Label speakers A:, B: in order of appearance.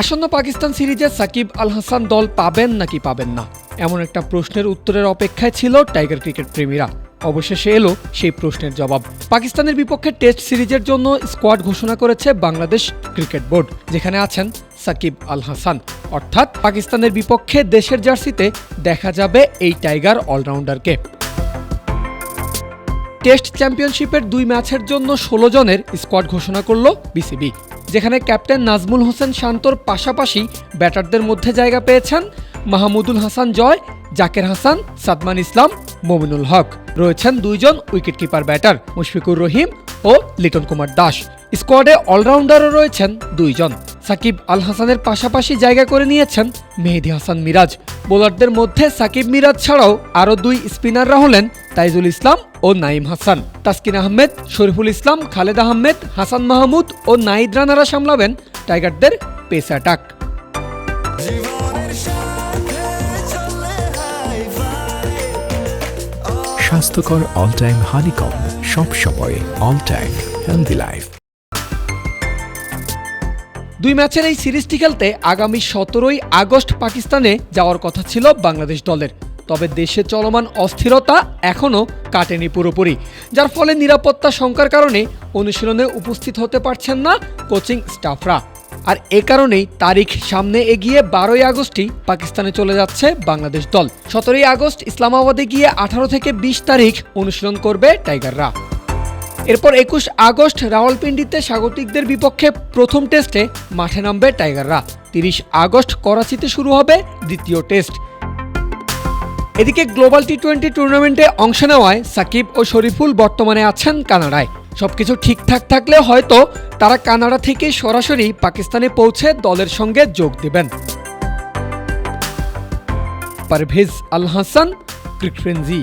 A: আসন্ন পাকিস্তান সিরিজে সাকিব আল হাসান দল পাবেন নাকি পাবেন না? এমন একটা প্রশ্নের উত্তরের অপেক্ষায় ছিল টাইগার ক্রিকেট প্রেমীরা। অবশেষে এলো সেই প্রশ্নের জবাব। পাকিস্তানের বিপক্ষে টেস্ট সিরিজের জন্য স্কোয়াড ঘোষণা করেছে বাংলাদেশ ক্রিকেট বোর্ড, যেখানে আছেন সাকিব আল হাসান। অর্থাৎ পাকিস্তানের বিপক্ষে দেশের জার্সিতে দেখা যাবে এই টাইগার অলরাউন্ডারকে। টেস্ট চ্যাম্পিয়নশিপের দুই ম্যাচের জন্য ষোলো জনের স্কোয়াড ঘোষণা করল বিসিবি। যেখানে ক্যাপ্টেন নাজমুল হোসেন শান্তর পাশাপাশি ব্যাটারদের মধ্যে জায়গা পেয়েছেন মাহমুদুল হাসান জয়, জাকের হাসান, সাদমান ইসলাম, মমিনুল হক। রয়েছেন দুইজন উইকেটকিপার ব্যাটার, মুশফিকুর রহিম ও লিটন কুমার দাস। স্কোয়াডে অলরাউন্ডারও রয়েছেন দুইজন। সাকিব আল হাসানের পাশাপাশি জায়গা করে নিয়েছেন মেহেদি হাসান মিরাজ। বোলারদের মধ্যে সাকিব মিরাজ ছাড়াও আরও দুই স্পিনাররা হলেন তাইজুল ইসলাম ও নাইম হাসান। তাসকিন আহমেদ শরীফুল ইসলাম খালেদ আহমেদ হাসান মাহমুদ ও নাইদ রানারা সামলাবেন টাইগারদের পেস অ্যাটাক।
B: স্বাস্থ্যকর অল টাইম হানিকম সব সময় অল টাইম হেলদি লাইফ।
A: দুই ম্যাচের এই সিরিজটি খেলতে আগামী সতেরোই আগস্ট পাকিস্তানে যাওয়ার কথা ছিল বাংলাদেশ দলের। তবে দেশে চলমান অস্থিরতা এখনও কাটেনি পুরোপুরি, যার ফলে নিরাপত্তা শঙ্কার কারণে অনুশীলনে উপস্থিত হতে পারছেন না কোচিং স্টাফরা। আর এ কারণেই তারিখ সামনে এগিয়ে বারোই আগস্টই পাকিস্তানে চলে যাচ্ছে বাংলাদেশ দল। সতেরোই আগস্ট ইসলামাবাদে গিয়ে আঠারো থেকে বিশ তারিখ অনুশীলন করবে টাইগাররা। এরপর একুশ আগস্ট রাওয়ালপিন্ডিতে স্বাগতিকদের বিপক্ষে প্রথম টেস্টে মাঠে নামবে টাইগাররা। তিরিশ আগস্ট করাচিতে শুরু হবে দ্বিতীয় টেস্ট। এদিকে গ্লোবাল টি টোয়েন্টি টুর্নামেন্টে অংশ নেওয়ায় সাকিব ও শরীফুল বর্তমানে আছেন কানাডায়। সবকিছু ঠিকঠাক থাকলে হয়তো তারা কানাডা থেকে সরাসরি পাকিস্তানে পৌঁছে দলের সঙ্গে যোগ দেবেন। পারভেজ আল হাসান ক্রিকফ্রেন্জি